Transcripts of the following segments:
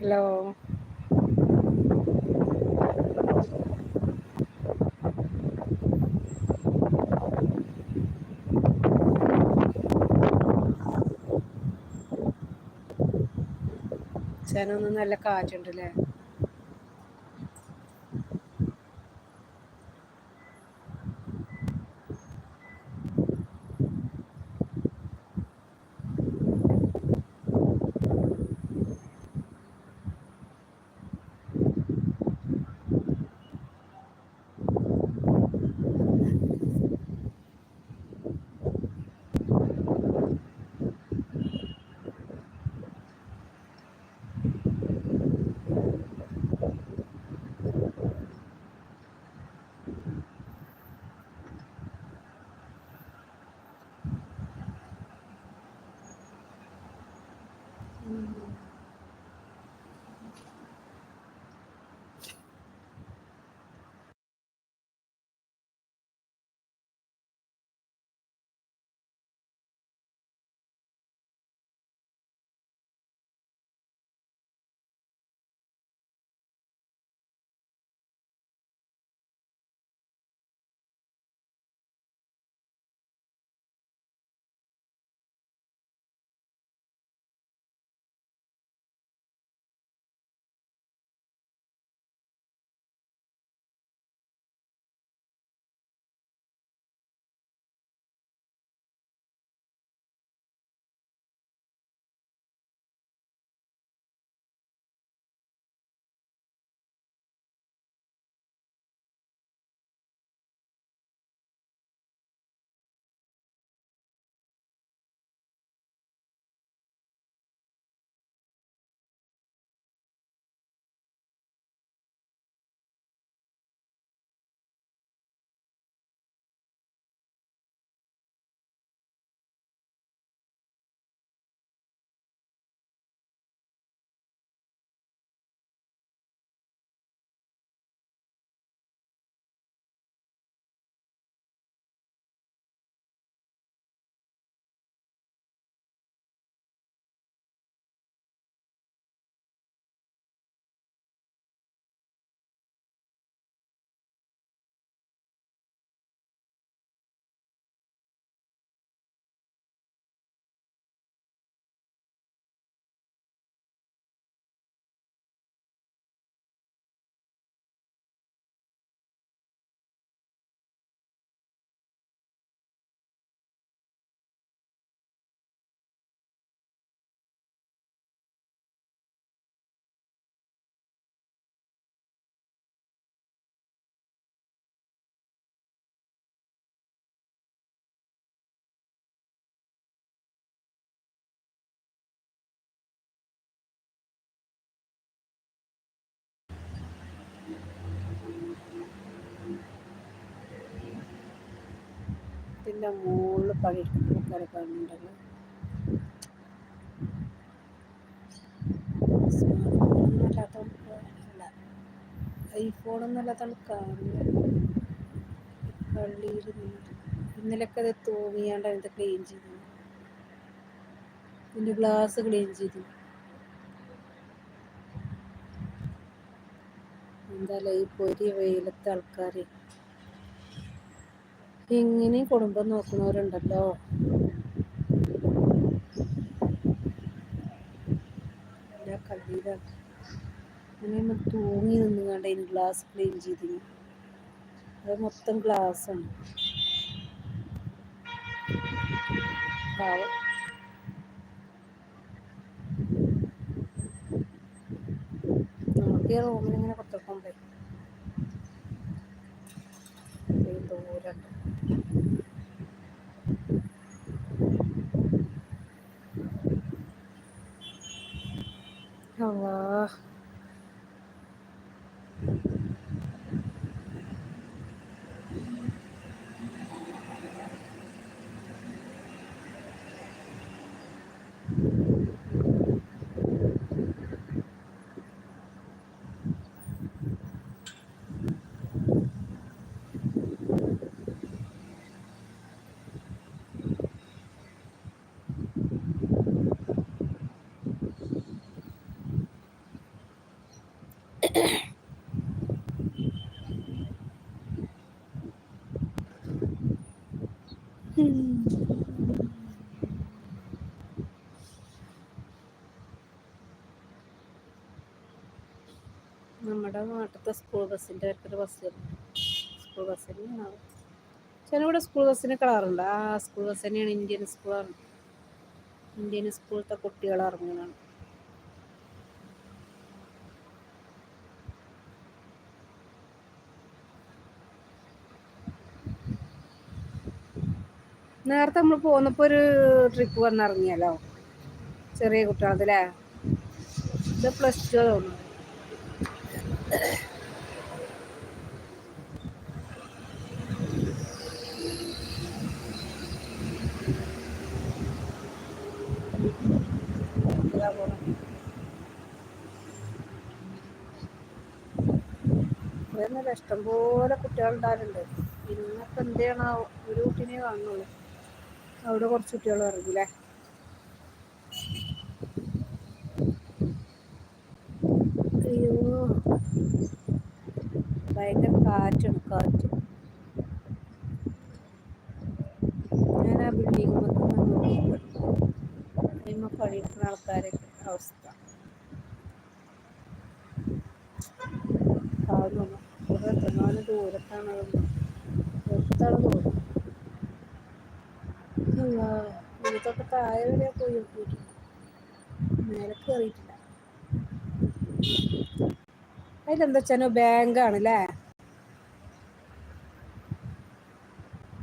Hello. ചേനൊന്നും നല്ല കാറ്റുണ്ടല്ലേ? ഇതിന്റെ മുകളിൽ പണിയെടുക്കുന്ന ആൾക്കാരെ കാണുന്നുണ്ടല്ലോ. സ്മാർട്ട് അല്ല ഐഫോണൊന്നും അല്ലാത്താണ് കാണുന്നത് പള്ളിയിൽ ഇന്നലൊക്കെ അത് തൂങ്ങിയാണ്ട് ക്ലീൻ ചെയ്തു. ഇതിന്റെ ഗ്ലാസ് ക്ലീൻ ചെയ്തു. എന്തായാലും ഈ പൊരി വെയിലത്തെ ആൾക്കാർ എങ്ങനെയും കുടുംബം നോക്കുന്നവരുണ്ടല്ലോ. തൂങ്ങി നിന്ന് കണ്ട ഇനി ഗ്ലാസ് ക്ലീൻ ചെയ്തിന് അത് മൊത്തം ഗ്ലാസ്സാണ് പാവം. ഈ റൂമിൽ ഇങ്ങനെ കുത്തിറക്കുമ്പോഴേ ദൂരമുണ്ട് നമ്മുടെ നാട്ടിലത്തെ സ്കൂൾ ബസ്സിന്റെ അടുത്തൊരു ബസ് സ്കൂൾ ബസ്സിന് ചില ഇവിടെ സ്കൂൾ ബസ്സിന് കളറുണ്ട് ആ സ്കൂൾ ബസ് തന്നെയാണ് ഇന്ത്യൻ സ്കൂളാണ് ഇന്ത്യൻ സ്കൂളത്തെ കുട്ടികൾ ഇറങ്ങുന്നതാണ്. നേരത്തെ നമ്മൾ പോന്നപ്പോൾ ഒരു ട്രിപ്പ് വന്നിറങ്ങിയല്ലോ. ചെറിയ കുട്ടികളത്തിലേ ഇത് പ്ലസ് ടു തോന്നുന്നു. ഇഷ്ടം ഇഷ്ടംപോലെ കുട്ടികളുണ്ടാവലുണ്ട്. ഇന്നിപ്പോൾ എന്ത് ചെയ്യണം? ഒരു കുട്ടീനെ കാണുന്നുള്ളൂ. അവിടെ കുറച്ച് കുട്ടികൾ ഇറങ്ങില്ലേ അയ്യോ. ഭയങ്കര കാറ്റാണ്. കാറ്റ്. താഴെ വരെ പോയി നോക്കിയിട്ടുണ്ട് മേലെ കയറിയിട്ടില്ല. അതിലെന്താ വെച്ചാൽ ബാങ്കാണ് അല്ലേ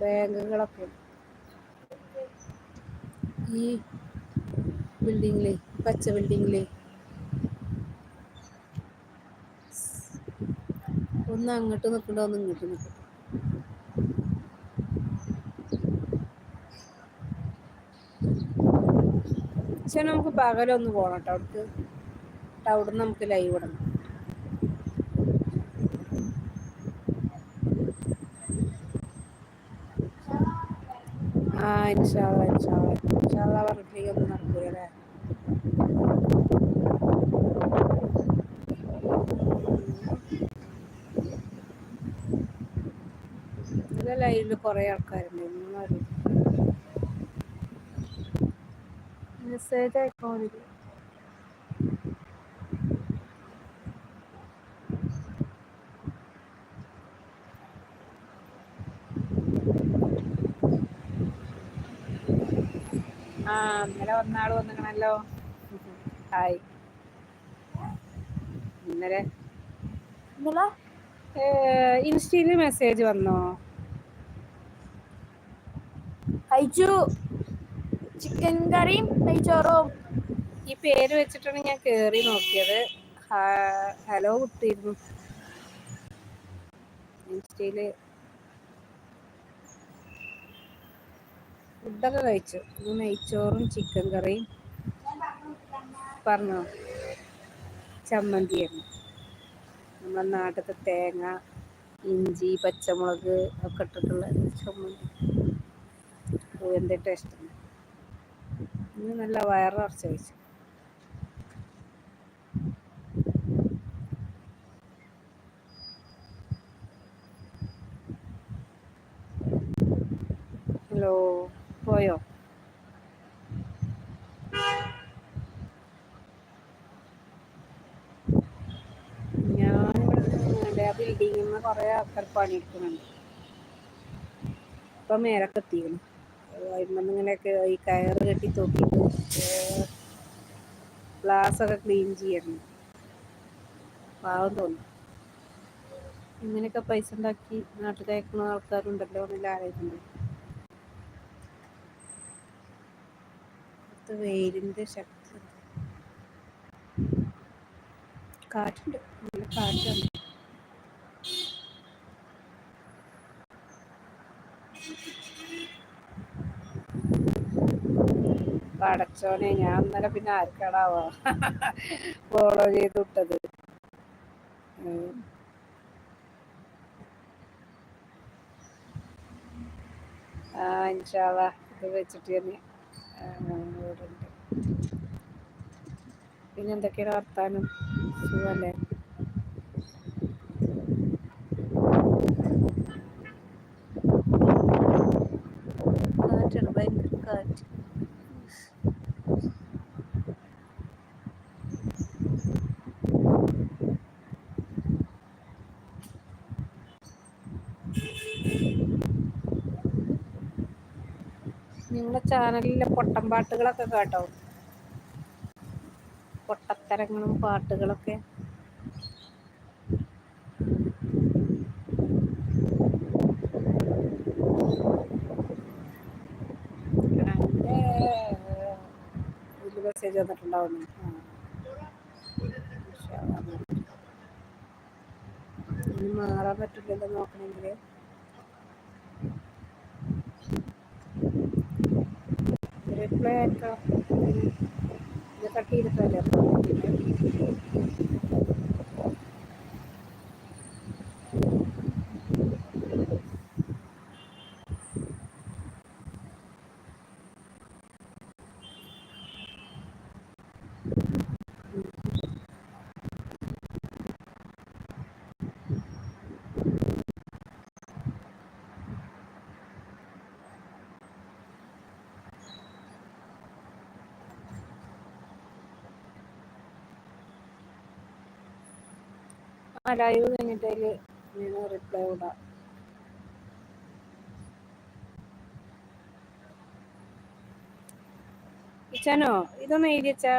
ബാങ്കുകളൊക്കെ. ഈ ബിൽഡിങ്ങിലെ പച്ച ബിൽഡിങ്ങിലെ. ഒന്ന് അങ്ങോട്ട് നിൽക്കണ്ട ഒന്ന് ഇങ്ങോട്ട് നിൽക്കണ്ടോ. പക്ഷെ നമുക്ക് പകലൊന്ന് പോകണം കേട്ടോ അവിടേക്ക് അവിടെ നമുക്ക് ലൈവ് ഇടണം ആ ഇൻഷാള്ള ഇൻഷാള്ള ഇൻഷാള്ള ഒന്നും നടക്കൂല ലൈവിൽ കുറേ ആൾക്കാരുണ്ട് ഒന്നും അറിയില്ല മെസ്സേജ് അയക്കാൻ ആ ഇന്നലെ വന്നാൾ വന്നിക്കണല്ലോ. ഹായ്. ഇന്നലെ ഇന്നലെ? ഇൻസ്റ്റയിൽ മെസ്സേജ് വന്നോ? അയച്ചു ചിക്കൻ കറിയും നെയ്ച്ചോറും. ഈ പേര് വെച്ചിട്ടാണ് ഞാൻ കേറി നോക്കിയത്. ഹലോ കുത്തിയിരുന്നു ഫുഡൊക്കെ കഴിച്ചു. നെയ്ച്ചോറും ചിക്കൻ കറിയും. പറഞ്ഞോ? ചമ്മന്തിയായിരുന്നു. നമ്മുടെ നാട്ടിലത്തെ തേങ്ങ ഇഞ്ചി പച്ചമുളക് ഒക്കെ ഇട്ടിട്ടുള്ള ചമ്മന്തി. എന്ത് ടേസ്റ്റ് ഇന്ന് നല്ല വയറിറച്ച കഴിച്ചു. ഹലോ പോയോ? ഞാനിവിടെ ആ ബിൽഡിങ്ങിൽ നിന്ന് കുറേ ആൾക്കാർ പണിയെടുക്കുന്നുണ്ട്. ഇപ്പം മേലൊക്കെ എത്തിക്കണം ഇങ്ങനെയൊക്കെ ഈ കയറ് കെട്ടി തോക്കിയിട്ട് ഗ്ലാസ്സൊക്കെ ക്ലീൻ ചെയ്യണം. പാവം തോന്നും. ഇങ്ങനെയൊക്കെ പൈസ ഉണ്ടാക്കി നാട്ടിൽ അയക്കുന്ന ആൾക്കാരുണ്ടല്ലോ എന്നുള്ള ആലോചിക്കുന്നത് പുറത്ത് വെയിലിന്റെ ശക്തി. കാറ്റുണ്ട്. നല്ല കാറ്റാണ്. പടച്ചോനെ ഞാൻ അന്നേരം പിന്നെ ആർക്കടാവോ ഫോളോ ചെയ്ത് വിട്ടത് ആ ഇൻഷാള്ള ഇത് വെച്ചിട്ട് തന്നെ പിന്നെ എന്തൊക്കെയാണ് വർത്താനം? സുഖമല്ലേ കാറ്റ് ഭയങ്കര കാറ്റ്. നിങ്ങളുടെ ചാനലിലെ പൊട്ടൻ പാട്ടുകളൊക്കെ കേട്ടോ. പൊട്ടത്തരങ്ങളും പാട്ടുകളൊക്കെ. മാറാൻ പറ്റില്ലല്ലോ നോക്കണമെങ്കിൽ റിപ്ലൈ അയക്കാം ഇത് കട്ട് ചെയ്തിട്ടല്ലേ? അപ്പോൾ ആ ലൈവ് കഴിഞ്ഞിട്ട് ഞാൻ റിപ്ലൈ വിടാം ഇച്ചാനോ ഇതൊന്ന് എഴുതി വെച്ചാ.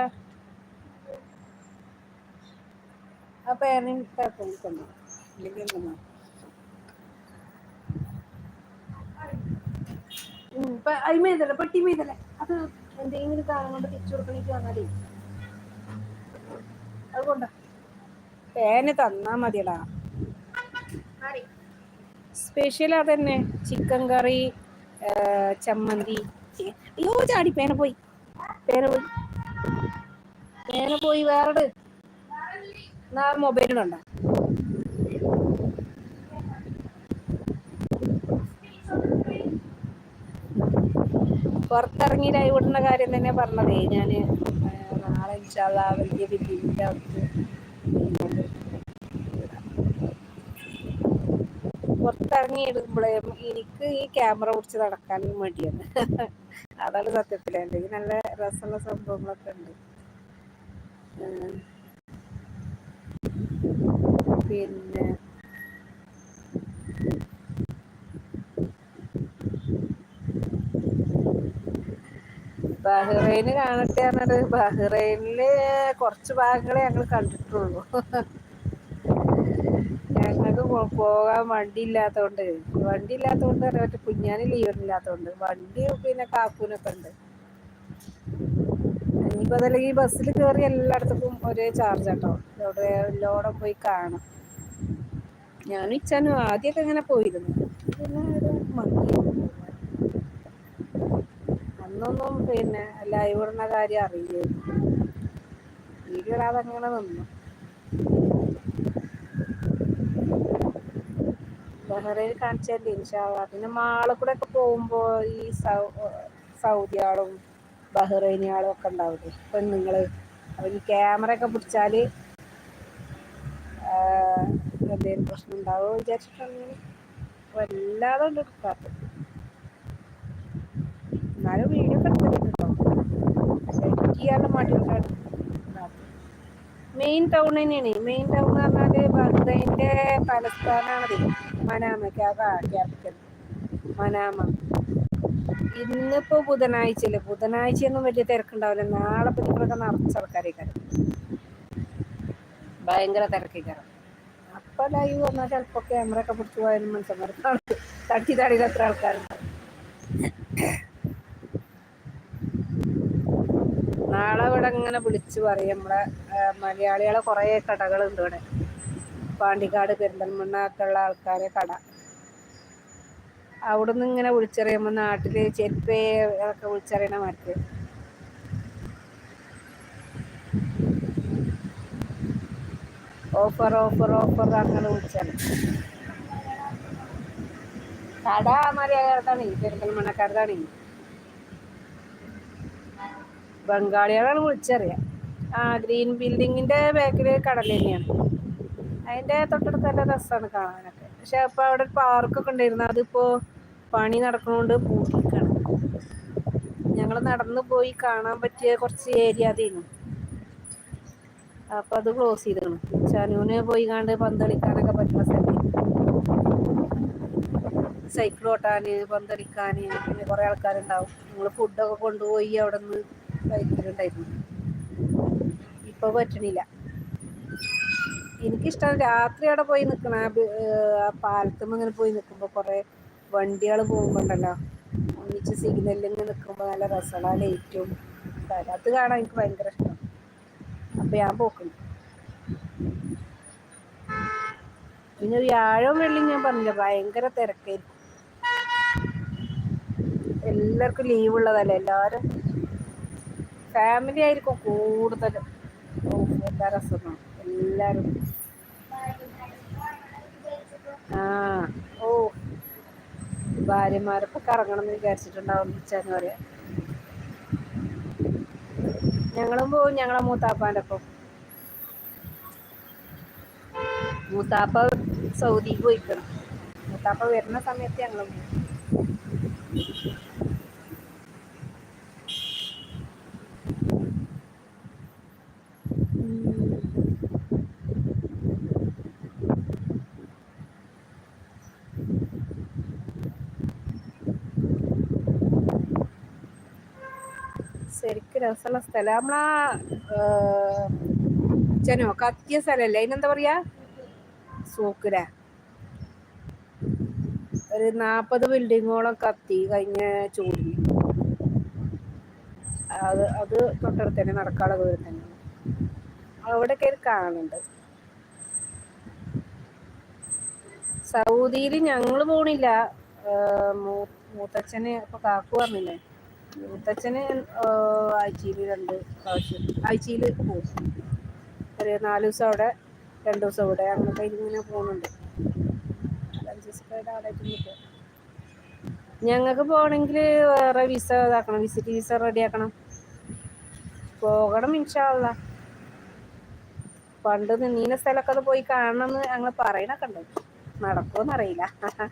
ആ തന്നോ അയിമേതല്ലേ പെട്ടി മേതല്ലേ അത് എന്തെങ്കിലും കാരണം കൊണ്ട് തിരിച്ചു കൊടുക്കണേക്ക് വന്നാലേ. അതുകൊണ്ടാ പേന് തന്നാ മതിടാ സ്പെഷ്യൽ അതന്നെ. ചിക്കൻ കറി ചമ്മന്തി. അയ്യോ ചാടി. പേന പോയി. പേന പോയി. പേന പോയി വേറെ എന്നാ മൊബൈലിലുണ്ട പുറത്തിറങ്ങി ലൈവ് ഇടുന്ന കാര്യം തന്നെ പറഞ്ഞതേ. ഞാൻ നാളെ ഇൻഷാല്ലാ വലിയ ബില്ലിന്റെ പുറത്തിറങ്ങി എടുക്കുമ്പോഴേ എനിക്ക് ഈ ക്യാമറ പിടിച്ച് നടക്കാൻ മടിയാണ്. അതാണ് സത്യത്തിൽ ഈ നല്ല രസമുള്ള സംഭവങ്ങളൊക്കെ ഉണ്ട്. പിന്നെ ബഹ്റൈന് കാണട്ടെ എന്നത് ബഹ്റൈനിൽ കുറച്ച് ഭാഗങ്ങളെ ഞങ്ങൾ കണ്ടിട്ടുള്ളൂ. ഞങ്ങൾക്ക് പോകാൻ വണ്ടി ഇല്ലാത്തതുകൊണ്ട് വണ്ടി ഇല്ലാത്തതുകൊണ്ട് പറയാൻ പറ്റും കുഞ്ഞാന് ലീവറില്ലാത്തതുകൊണ്ട് വണ്ടി പിന്നെ കാക്കൂനൊക്കെ ഉണ്ട്. ഇനിയിപ്പോൾ അതല്ലെങ്കിൽ ബസ്സിൽ കയറി എല്ലായിടത്തും ഒരേ ചാർജ് കേട്ടോ അവിടെ എല്ലോടെ പോയി കാണാം. ഞാനും ഇച്ചാനും ആദ്യമൊക്കെ ഇങ്ങനെ പോയിരുന്നു. പിന്നെ. അന്നൊന്നും പിന്നെ ലൈവ് ഇടുന്ന കാര്യം അറിയില്ലായിരുന്നു വീഡിയോ ഇടാതെ അങ്ങനെ നിന്നു. ബഹ്റൈൻ കാണിച്ചല്ലേ ഇൻഷാള്ള പിന്നെ മാളിൽ കൂടെ ഒക്കെ പോകുമ്പോ ഈ സൗദി ആളും ബഹ്റൈനി ആളും ഒക്കെ ഉണ്ടാവില്ലേ? പെണ്ണുങ്ങൾ. അപ്പൊ ഈ ക്യാമറ ഒക്കെ പിടിച്ചാൽ എന്തേലും പ്രശ്നം ഉണ്ടാവോ വിചാരിച്ചിട്ടാണ് വല്ലാതെ ഉണ്ട് എടുക്കാത്തത് മെയിൻ ടൗൺ തന്നെയാണ്. മെയിൻ ടൗൺ എന്ന് പറഞ്ഞാൽ ബഹ്റൈന്റെ തലസ്ഥാനാണത്. Manama capital Manama. ഇന്നിപ്പോ ബുധനാഴ്ചയല്ലേ? ബുധനാഴ്ചയൊന്നും വലിയ തിരക്കുണ്ടാവില്ല. നാളെ പിന്നെ നിങ്ങളൊക്കെ നിറച്ച ആൾക്കാരേക്കാരം. ഭയങ്കര തിരക്കേക്കാരം. അപ്പൊ ലൈവ് വന്നാൽ ചിലപ്പോ ക്യാമറ ഒക്കെ പിടിച്ചു പോയാലും മനസ്സിലാക്കി തട്ടി തടിയിൽ എത്ര ആൾക്കാരുണ്ട് നാളെ ഇവിടെ ഇങ്ങനെ വിളിച്ചു പറയും നമ്മളെ മലയാളികളെ കുറേ കടകളുണ്ട് ഇവിടെ. പാണ്ടിക്കാട് പെരിന്തൽമണ്ണ ഉള്ള ആൾക്കാരെ കട. അവിടുന്ന് ഇങ്ങനെ വിളിച്ചറിയുമ്പോൾ നാട്ടിൽ ചെരുപ്പേ ഒക്കെ വിളിച്ചറിയണ മാർക്ക് ഓഫർ ഓഫർ ഓഫർ അങ്ങനെ വിളിച്ചറിയും. കട മലയാളത്താണ് പെരിന്തൽമണ്ണക്കാരതാണ് ബംഗാളികളാണ് വിളിച്ചറിയാം. ആ ഗ്രീൻ ബിൽഡിങ്ങിന്റെ ബാക്കിൽ കടൽ തന്നെയാണ്. അതിന്റെ തൊട്ടടുത്ത് നല്ല രസമാണ് കാണാനൊക്കെ. പക്ഷെ അപ്പോൾ അവിടെ ഒരു പാർക്കൊക്കെ ഉണ്ടായിരുന്നു. അതിപ്പോ പണി നടക്കുന്നുണ്ട് പൂട്ടിക്കാണ്. ഞങ്ങൾ നടന്നു പോയി കാണാൻ പറ്റിയ കുറച്ച് ഏരിയ അതായിരുന്നു അപ്പൊ അത് ക്ലോസ് ചെയ്തിരുന്നു ചനൂന് പോയി കണ്ട് പന്ത് കളിക്കാനൊക്കെ പറ്റുന്ന സ്ഥലം. സൈക്കിൾ ഓട്ടാന് പന്തളിക്കാൻ പിന്നെ കുറേ ആൾക്കാരുണ്ടാവും. നമ്മൾ ഫുഡൊക്കെ കൊണ്ടുപോയി അവിടെ നിന്ന് കഴിക്കലുണ്ടായിരുന്നു ഇപ്പൊ പറ്റണില്ല. എനിക്കിഷ്ടം രാത്രി അവിടെ പോയി നിൽക്കണ ആ പാലത്തുമ്മ ഇങ്ങനെ പോയി നിൽക്കുമ്പോൾ കുറേ വണ്ടികൾ പോകുമ്പോണ്ടല്ലോ. ഒന്നിച്ച് സിഗ്നലിൽ ഇങ്ങനെ നിൽക്കുമ്പോൾ നല്ല രസമാണ് ലൈറ്റും അത് കാണാൻ എനിക്ക് ഭയങ്കര ഇഷ്ടം. അപ്പം ഞാൻ പോക്കുന്നു പിന്നെ വ്യാഴവും വെള്ളി ഞാൻ പറഞ്ഞില്ല ഭയങ്കര തിരക്കായിരിക്കും. എല്ലാവർക്കും ലീവ് ഉള്ളതല്ലേ എല്ലാവരും ഫാമിലി ആയിരിക്കും കൂടുതലും. ഓ എന്താ രസം എല്ലാവരും ആ ഓ. ഭാര്യമാരൊക്കെ കറങ്ങണം എന്ന് വിചാരിച്ചിട്ടുണ്ടാവും എന്ന് പറയാം ഞങ്ങളും പോവും ഞങ്ങളെ മൂത്താപ്പാന്റെ ഒപ്പം. മൂത്താപ്പ സൗദിക്ക് പോയിക്കണം. മൂത്താപ്പ വരുന്ന സമയത്ത് ഞങ്ങൾ രസമുള്ള സ്ഥലം. നമ്മളാ ചെനോ കത്തിയ സ്ഥലല്ലേ അതിനെന്താ പറയാ? സൂക്കര ഒരു നാപ്പത് ബിൽഡിങ്ങോളം കത്തി കഴിഞ്ഞ ചൂടി. അത് അത് തൊട്ടടുത്ത് തന്നെ നടക്കാളെ ദൂരം തന്നെ അവിടെ കയറി കാണുന്നുണ്ട്. സൗദിയിൽ ഞങ്ങൾ പോണില്ല. മൂത്തച്ഛന് ഇപ്പൊ കാക്കു പറഞ്ഞില്ലേ മൂത്തച്ഛന് ആഴ്ചയിൽ രണ്ട് പ്രാവശ്യം. ആഴ്ചയിൽ പോകും ഒരു നാല് ദിവസം അവിടെ രണ്ട് ദിവസം അവിടെ. അങ്ങനെ ഇങ്ങനെ പോകുന്നുണ്ട്. ഞങ്ങൾക്ക് പോകണമെങ്കിൽ വേറെ വിസ ഇതാക്കണം. വിസിറ്റ് വിസ റെഡി ആക്കണം. പോകണം ഇൻഷാല്ല പണ്ട് നിന്നീന സ്ഥലമൊക്കെ അത് പോയി കാണണം എന്ന് ഞങ്ങൾ പറയണൊക്കെ ഉണ്ട്. നടക്കുമെന്നറിയില്ല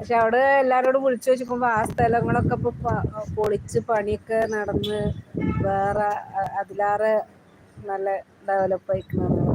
പക്ഷെ അവിടെ എല്ലാരോടും വിളിച്ചു വെച്ചപ്പോ ആ സ്ഥലങ്ങളൊക്കെ ഇപ്പൊ പൊളിച്ച് പണിയൊക്കെ നടന്ന് വേറെ അതിലാറെ നല്ല ഡെവലപ്പ് ആയിക്കുന്നത്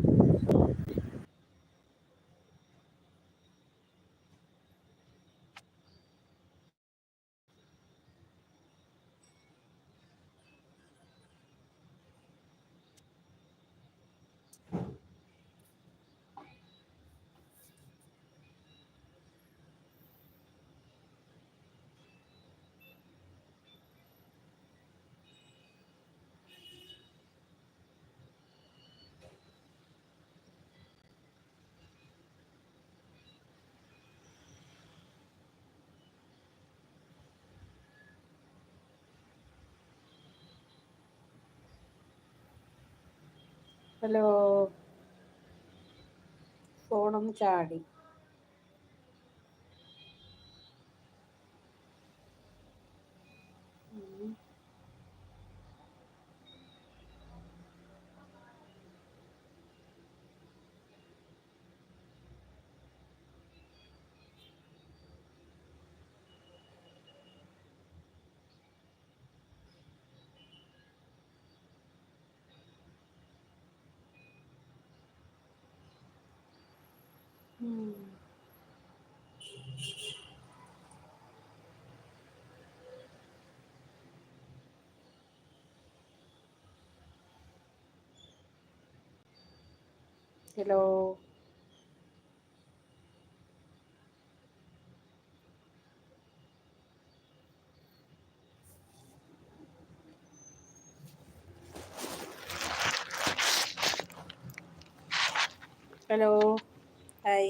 ഹലോ. ഫോണൊന്ന് ചാടി. Hello hello hi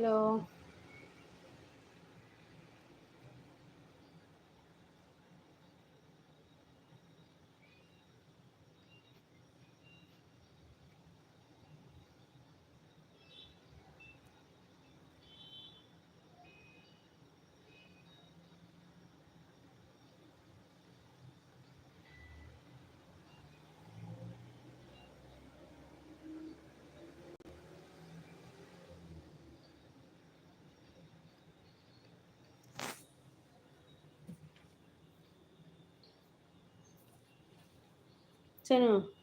hello Xe.